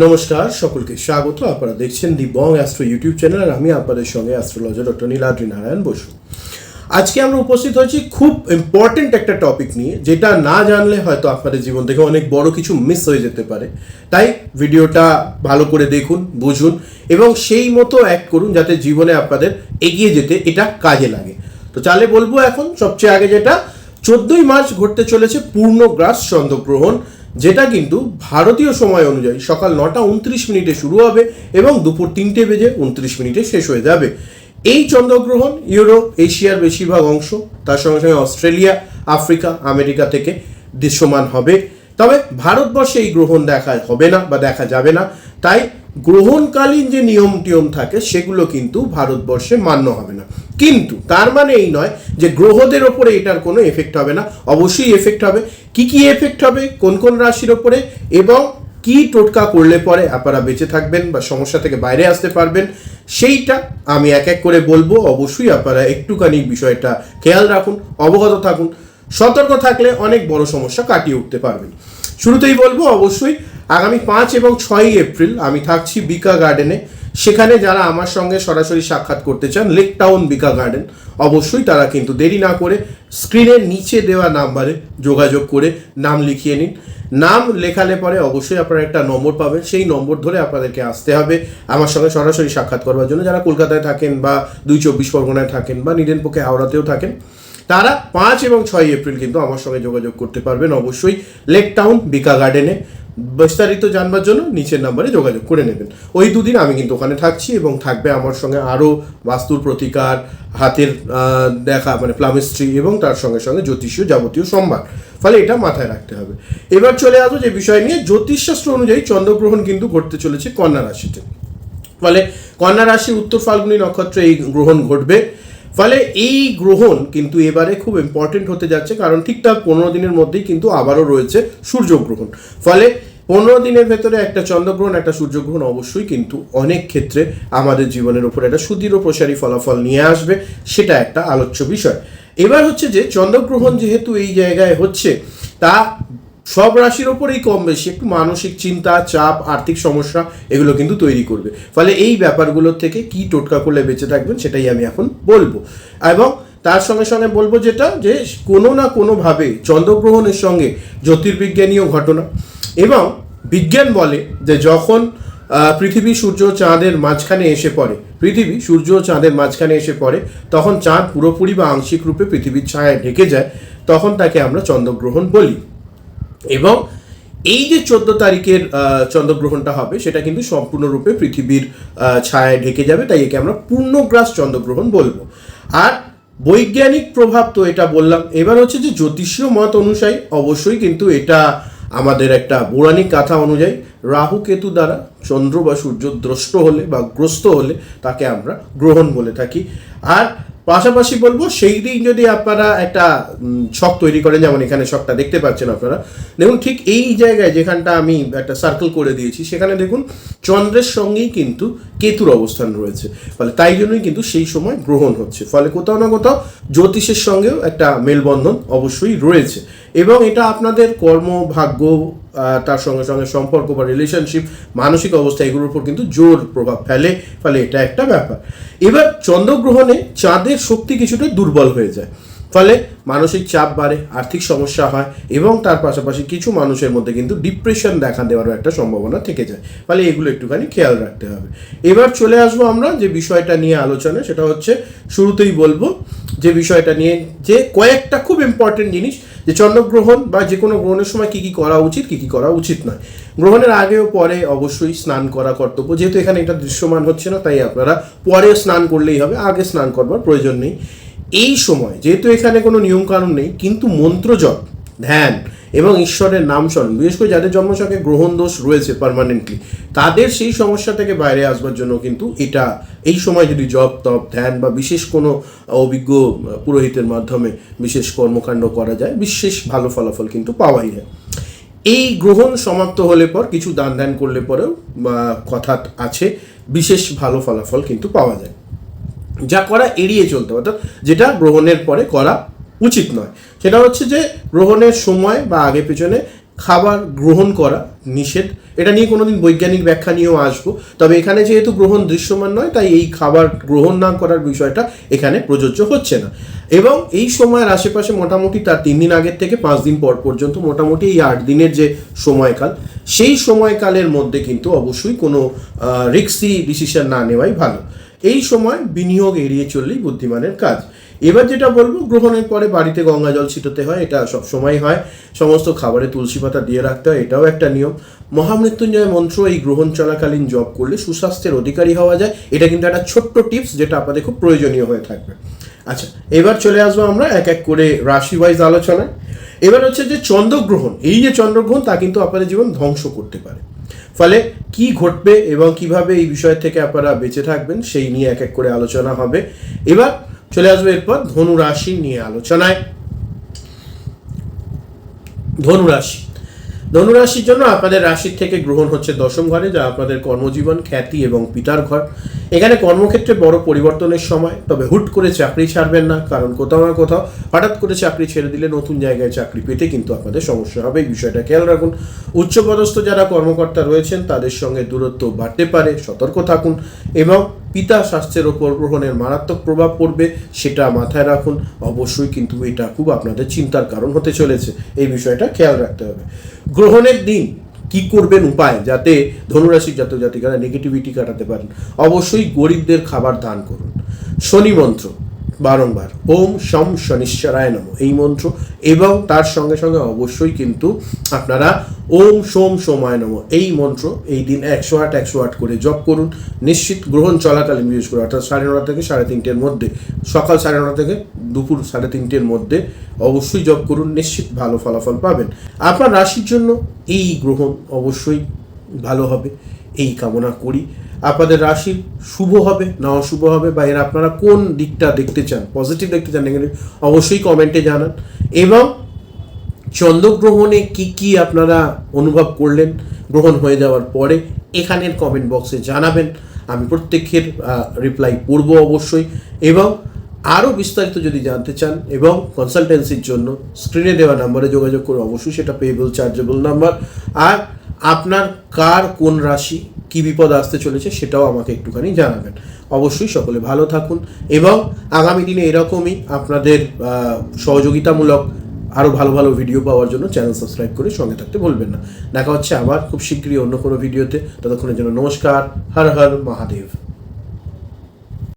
নমস্কার, সকলকে স্বাগত। আপনারা দেখছেন the Bong astro YouTube channel আর আমি আপনাদের সঙ্গে অ্যাস্ট্রোলজার ডক্টর নীলাদ্রি নারায়ণ বসু। আজকে আমরা উপস্থিত হয়েছি খুব ইম্পর্টেন্ট একটা টপিক নিয়ে, যেটা না জানলে হয়তো আপনাদের জীবন থেকে অনেক বড় কিছু মিস হয়ে যেতে পারে। তাই ভিডিওটা ভালো করে দেখুন, বুঝুন এবং সেই মতো অ্যাক্ট করুন যাতে জীবনে আপনাদের এগিয়ে যেতে এটা কাজে লাগে। তো চালে বলব এখন, সবচেয়ে আগে যেটা, চোদ্দই মার্চ ঘটতে চলেছে পূর্ণগ্রাস চন্দ্রগ্রহণ। যেটা কিন্তু ভারতীয় সময় অনুযায়ী সকাল নটা উনত্রিশ মিনিটে শুরু হবে এবং দুপুর তিনটে বেজে উনত্রিশ মিনিটে শেষ হয়ে যাবে। এই চন্দ্রগ্রহণ ইউরোপ, এশিয়ার বেশিরভাগ অংশ, তার সঙ্গে সঙ্গে অস্ট্রেলিয়া, আফ্রিকা, আমেরিকা থেকে দৃশ্যমান হবে। তবে ভারতবর্ষে এই গ্রহণ দেখা হবে না বা দেখা যাবে না। তাই গ্রহণকালীন যে নিয়ম টিয়ম থাকে, সেগুলো কিন্তু ভারতবর্ষে মান্য হবে না। কিন্তু তার মানে এই নয় যে গ্রহদের ওপরে এটার কোনো এফেক্ট হবে না। অবশ্যই এফেক্ট হবে। কি কি এফেক্ট হবে, কোন কোন রাশির ওপরে, এবং কি টোটকা করলে পরে আপনারা বেঁচে থাকবেন বা সমস্যা থেকে বাইরে আসতে পারবেন, সেইটা আমি এক এক করে বলব। অবশ্যই আপনারা একটুখানি বিষয়টা খেয়াল রাখুন, অবগত থাকুন। সতর্ক থাকলে অনেক বড় সমস্যা কাটিয়ে উঠতে পারবেন। শুরুতেই বলব, অবশ্যই আগামী পাঁচ এবং ছয়ই এপ্রিল আমি থাকছি বিকা গার্ডেনে। সেখানে যারা আমার সঙ্গে সরাসরি সাক্ষাৎ করতে চান লেক টাউন বিকা গার্ডেন, অবশ্যই তারা কিন্তু দেরি না করে স্ক্রিনের নিচে দেওয়া নাম্বারে যোগাযোগ করে নাম লিখিয়ে নিন। নাম লেখালে পরে অবশ্যই আপনারা একটা নম্বর পাবেন। সেই নম্বর ধরে আপনাদেরকে আসতে হবে আমার সঙ্গে সরাসরি সাক্ষাৎ করবার জন্য। যারা কলকাতায় থাকেন বা দুই চব্বিশ পরগনায় থাকেন বা নিদেন পক্ষে হাওড়াতেও থাকেন, তারা পাঁচ এবং ছয় এপ্রিল কিন্তু আমার সঙ্গে যোগাযোগ করতে পারবেন অবশ্যই। লেক টাউন বিকা গার্ডেনে। বিস্তারিত জানবার জন্য নিচের নাম্বারে যোগাযোগ করে নেবেন। ওই দুদিন আমি কিন্তু ওখানে থাকছি এবং থাকবে আমার সঙ্গে আরও বাস্তুর প্রতিকার, হাতের দেখা মানে প্লামিস্ট্রি এবং তার সঙ্গে সঙ্গে জ্যোতিষীয় যাবতীয় সম্ভার। ফলে এটা মাথায় রাখতে হবে। এবার চলে আসব যে বিষয় নিয়ে, জ্যোতিষশাস্ত্র অনুযায়ী চন্দ্রগ্রহণ কিন্তু ঘটতে চলেছে কন্যা রাশিতে। ফলে কন্যা রাশি, উত্তর ফাল্গুনী নক্ষত্রে এই গ্রহণ ঘটবে। ফলে এই গ্রহণ কিন্তু এবারে খুব ইম্পর্টেন্ট হতে যাচ্ছে, কারণ ঠিকঠাক পনেরো দিনের মধ্যেই কিন্তু আবারও রয়েছে সূর্যগ্রহণ ফলে পনেরো দিনের ভেতরে একটা চন্দ্রগ্রহণ, একটা সূর্যগ্রহণ অবশ্যই কিন্তু অনেক ক্ষেত্রে আমাদের জীবনের উপর একটা সুদৃঢ় প্রসারী ফলাফল নিয়ে আসবে, সেটা একটা আলোচ্য বিষয়। এবার হচ্ছে যে, চন্দ্রগ্রহণ যেহেতু এই জায়গায় হচ্ছে, তা সব রাশির ওপরেই কম বেশি, একটু মানসিক চিন্তা, চাপ, আর্থিক সমস্যা, এগুলো কিন্তু তৈরি করবে। ফলে এই ব্যাপারগুলোর থেকে কি টোটকা করলে বেঁচে থাকবেন, সেটাই আমি এখন বলব। এবং তার সঙ্গে সঙ্গে বলব যেটা, যে কোনো না কোনোভাবে চন্দ্রগ্রহণের সঙ্গে জ্যোতির্বিজ্ঞানীয় ঘটনা এবং বিজ্ঞান বলে যে যখন পৃথিবী, সূর্য চাঁদের মাঝখানে এসে পড়ে, পৃথিবী, সূর্য ও চাঁদের মাঝখানে এসে পড়ে, তখন চাঁদ পুরোপুরি বা আংশিক রূপে পৃথিবীর ছায়ায় ঢেকে যায়, তখন তাকে আমরা চন্দ্রগ্রহণ বলি। এবং এই যে চোদ্দ তারিখের চন্দ্রগ্রহণটা হবে, সেটা কিন্তু সম্পূর্ণরূপে পৃথিবীর ছায়ায় ঢেকে যাবে, তাই একে আমরা পূর্ণগ্রাস চন্দ্রগ্রহণ বলব। আর বৈজ্ঞানিক প্রভাব তো এটা বললাম। এবার হচ্ছে যে জ্যোতিষীয় মত অনুযায়ী অবশ্যই কিন্তু এটা আমাদের একটা পৌরাণিক কাথা অনুযায়ী রাহু কেতু দ্বারা চন্দ্র বা সূর্য দ্রষ্ট হলে বা গ্রস্ত হলে তাকে আমরা গ্রহণ বলে থাকি। আর পাশাপাশি বলব, সেই দিন যদি আপনারা একটা ছক তৈরি করেন, যেমন এখানে ছকটা দেখতে পাচ্ছেন আপনারা, দেখুন ঠিক এই জায়গায় যেখানটা আমি একটা সার্কেল করে দিয়েছি, সেখানে দেখুন চন্দ্রের সঙ্গেই কিন্তু কেতুর অবস্থান রয়েছে। ফলে তাই জন্যই কিন্তু সেই সময় গ্রহণ হচ্ছে। ফলে কোথাও না কোথাও জ্যোতিষের সঙ্গেও একটা মেলবন্ধন অবশ্যই রয়েছে। এবং এটা আপনাদের কর্ম ভাগ্য তার সঙ্গে সঙ্গে সম্পর্ক বা রিলেশনশিপ মানসিক অবস্থা এগুলোর উপর কিন্তু জোর প্রভাব ফেলে, ফলে এটা একটা ব্যাপার। এবার চন্দ্রগ্রহণে চাঁদের শক্তি কিছুটা দুর্বল হয়ে যায়। ফলে মানসিক চাপ বাড়ে, আর্থিক সমস্যা হয় এবং তার পাশাপাশি কিছু মানুষের মধ্যে কিন্তু ডিপ্রেশন দেখা দেওয়ারও একটা সম্ভাবনা থেকে যায়। ফলে এগুলো একটুখানি খেয়াল রাখতে হবে। এবার চলে আসব আমরা যে বিষয়টা নিয়ে আলোচনা, সেটা হচ্ছে শুরুতেই বলব যে বিষয়টা নিয়ে যে কয়েকটা খুব ইম্পর্টেন্ট জিনিস যে চন্দ্রগ্রহণ বা যে কোনো গ্রহণের সময় কি কি করা উচিত, কি কি করা উচিত নয়। গ্রহণের আগে ও পরে অবশ্যই স্নান করা কর্তব্য, যেহেতু এখানে এটা দৃশ্যমান হচ্ছে না, তাই আপনারা পরে স্নান করলেই হবে, আগে স্নান করবার প্রয়োজন নেই। এই সময়, যেহেতু এখানে কোনো নিয়মকানুন নেই, কিন্তু মন্ত্রজপ ধ্যান এবং ঈশ্বরের নাম স্মরণ, বিশেষ করে যাদের জন্মছকে গ্রহণ দোষ রয়েছে পার্মানেন্টলি তাদের সেই সমস্যা থেকে বাইরে আসবার জন্য কিন্তু এটা, এই সময় যদি জপ, তপ, ধ্যান বা বিশেষ কোনো অভিজ্ঞ পুরোহিতের মাধ্যমে বিশেষ কর্মকাণ্ড করা যায়, বিশেষ ভালো ফলাফল কিন্তু পাওয়াই যায় এই গ্রহণ সমাপ্ত হলে পর, কিছু দান ধ্যান করলে পরেও কথা আছে, বিশেষ ভালো ফলাফল কিন্তু পাওয়া যায়। যা করা এড়িয়ে চলতে অর্থাৎ যেটা গ্রহণের পরে করা উচিত নয়। সেটা হচ্ছে যে গ্রহণের সময় বা আগে পেছনে খাবার গ্রহণ করা নিষেধ। এটা নিয়ে কোনোদিন বৈজ্ঞানিক ব্যাখ্যা নিয়েও আসব। তবে এখানে যেহেতু গ্রহণ দৃশ্যমান নয়, তাই এই খাবার গ্রহণ না করার বিষয়টা এখানে প্রযোজ্য হচ্ছে না। এবং এই সময়ের আশেপাশে মোটামুটি তার তিন দিন আগের থেকে পাঁচ দিন পর পর্যন্ত মোটামুটি এই আট দিনের যে সময়কাল, সেই সময়কালের মধ্যে কিন্তু অবশ্যই কোনো রিক্সি ডিসিশন না নেওয়াই ভালো। এই সময় বিনিয়োগ এড়িয়ে চললেই বুদ্ধিমানের কাজ। এবার যেটা বলব, গ্রহণের পরে বাড়িতে গঙ্গা জল ছিটোতে হয়, এটা সব সময় হয়। সমস্ত খাবারে তুলসী পাতা দিয়ে রাখতে হয়, এটাও একটা নিয়ম। মহামৃত্যুঞ্জয় মন্ত্র, এই গ্রহণ চলাকালীন জপ করলে সুস্বাস্থ্যের অধিকারী হওয়া যায়। এটা কিন্তু একটা ছোট্ট টিপস যেটা আপনাদের খুব প্রয়োজনীয় হয়ে থাকবে। আচ্ছা এবার চলে আসব আমরা এক এক করে রাশি ওয়াইজ আলোচনায়। এবার হচ্ছে যে চন্দ্রগ্রহণ, এই যে চন্দ্রগ্রহণ, তা কিন্তু আপনাদের জীবন ধ্বংস করতে পারে। ফলে কি ঘটবে এবং কীভাবে এই বিষয় থেকে আপনারা বেঁচে থাকবেন, সেই নিয়ে এক এক করে আলোচনা হবে। এবার চলে আসবে এরপর ধনু রাশি নিয়ে আলোচনায়। ধনু রাশি। ধনু রাশির জন্য আপনাদের রাশির থেকে গ্রহণ হচ্ছে দশম ঘরে, যা আপনাদের কর্মজীবন, খ্যাতি এবং পিতার ঘর। এখানে কর্মক্ষেত্রে বড় পরিবর্তনের সময়, তবে হুট করে চাকরি ছাড়বেন না, কারণ কোথাও না কোথাও হঠাৎ করে চাকরি ছেড়ে দিলে নতুন জায়গায় চাকরি পেতে কিন্তু আপনাদের সমস্যা হবে। এই বিষয়টা খেয়াল রাখুন। উচ্চপদস্থ যারা কর্মকর্তা রয়েছেন, তাদের সঙ্গে দূরত্ব বাড়তে পারে, সতর্ক থাকুন এবং পিতা স্বাস্থ্যের ওপর গ্রহণের মারাত্মক প্রভাব পড়বে, সেটা মাথায় রাখুন। অবশ্যই কিন্তু এটা খুব আপনাদের চিন্তার কারণ হতে চলেছে। এই বিষয়টা খেয়াল রাখতে হবে। গ্রহণের দিন কি করবেন উপায় যাতে ধনুরাশির জাতক জাতিকারা নেগেটিভিটি কাটাতে পারেন? অবশ্যই গরিবদের খাবার দান করুন। শনি মন্ত্র, বারংবার, ওম সম শনিশ্বরায় নম। এই মন্ত্র, এবং তার সঙ্গে সঙ্গে অবশ্যই কিন্তু আপনারা ওম সোম সোমায় নম। এই মন্ত্র, এই দিন একশো আট একশো আট করে জপ করুন। নিশ্চিত গ্রহণ চলাকালীন, বিশেষ করে অর্থাৎ সাড়ে নটা থেকে সাড়ে তিনটের মধ্যে, সকাল সাড়ে নটা থেকে দুপুর সাড়ে তিনটের মধ্যে অবশ্যই জপ করুন, নিশ্চিত ভালো ফলাফল পাবেন। আপনার রাশির জন্য এই গ্রহণ অবশ্যই ভালো হবে, এই কামনা করি। আপনাদের রাশি শুভ হবে, না অশুভ হবে, বা এর আপনারা কোন দিকটা দেখতে চান, পজিটিভ দেখতে চান, নেগেটিভ, অবশ্যই কমেন্টে জানান। এবং চন্দ্রগ্রহণে কি কি আপনারা অনুভব করলেন গ্রহণ হয়ে যাওয়ার পরে, এখানের কমেন্ট বক্সে জানাবেন। আমি প্রত্যেকের রিপ্লাই করব অবশ্যই। এবং আরও বিস্তারিত যদি জানতে চান এবং কনসালটেন্সির জন্য স্ক্রিনে দেওয়া নাম্বারে যোগাযোগ করে অবশ্যই সেটা পেয়েবল চার্জেবল নাম্বার আর আপনার কার কোন রাশি, কি বিপদ আসতে চলেছে সেটাও আমাকে একটুখানি জানাবেন। অবশ্যই সকলে ভালো থাকুন এবং আগামী দিনে এরকমই আপনাদের সহযোগিতামূলক আরও ভালো ভালো ভিডিও পাওয়ার জন্য চ্যানেল সাবস্ক্রাইব করে সঙ্গে থাকতে ভুলবেন না। দেখা হচ্ছে আবার খুব শীঘ্রই অন্য কোনো ভিডিওতে ততক্ষণের জন্য নমস্কার, হর হর মহাদেব।